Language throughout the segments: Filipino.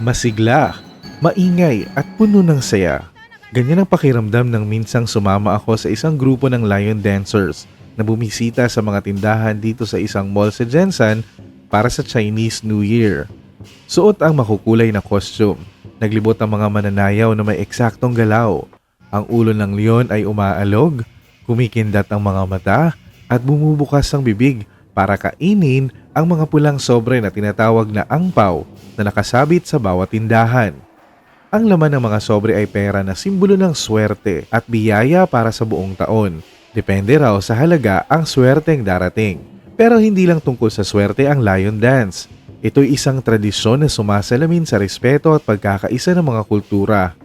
Masigla, maingay at puno ng saya. Ganyan ang pakiramdam ng minsang sumama ako sa isang grupo ng lion dancers na bumisita sa mga tindahan dito sa isang mall sa Jensen para sa Chinese New Year. Suot ang makukulay na costume. Naglibot ang mga mananayaw na may eksaktong galaw. Ang ulo ng leon ay umaalog, kumikindat ang mga mata at bumubukas ang bibig para kainin ang mga pulang sobre na tinatawag na angpaw na nakasabit sa bawat tindahan. Ang laman ng mga sobre ay pera na simbolo ng swerte at biyaya para sa buong taon. Depende raw sa halaga ang swerteng darating. Pero hindi lang tungkol sa swerte ang lion dance. Ito'y isang tradisyon na sumasalamin sa respeto at pagkakaisa ng mga kultura.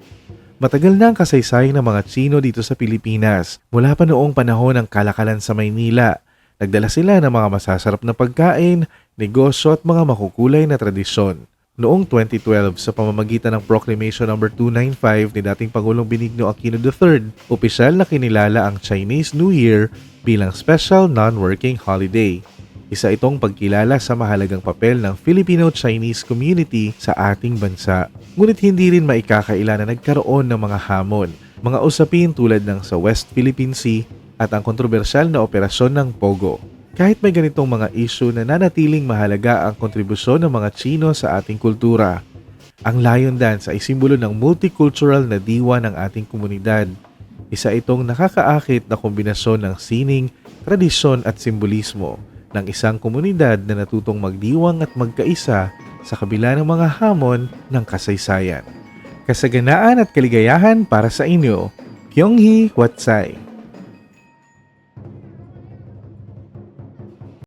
Matagal na ang kasaysayan ng mga Chino dito sa Pilipinas. Mula pa noong panahon ng kalakalan sa Maynila, nagdala sila ng mga masasarap na pagkain, negosyo at mga makukulay na tradisyon. Noong 2012, sa pamamagitan ng Proclamation No. 295 ni dating Pangulong Benigno Aquino III, opisyal na kinilala ang Chinese New Year bilang special non-working holiday. Isa itong pagkilala sa mahalagang papel ng Filipino-Chinese community sa ating bansa. Ngunit hindi rin maikakaila na nagkaroon ng mga hamon, mga usapin tulad ng sa West Philippine Sea at ang kontrobersyal na operasyon ng Pogo. Kahit may ganitong mga issue na nanatiling mahalaga ang kontribusyon ng mga Chino sa ating kultura. Ang Lion Dance ay simbolo ng multicultural na diwa ng ating komunidad. Isa itong nakakaakit na kombinasyon ng sining, tradisyon at simbolismo ng isang komunidad na natutong magdiwang at magkaisa sa kabila ng mga hamon ng kasaysayan. Kasaganaan at kaligayahan para sa inyo, Kyunghee Watsai.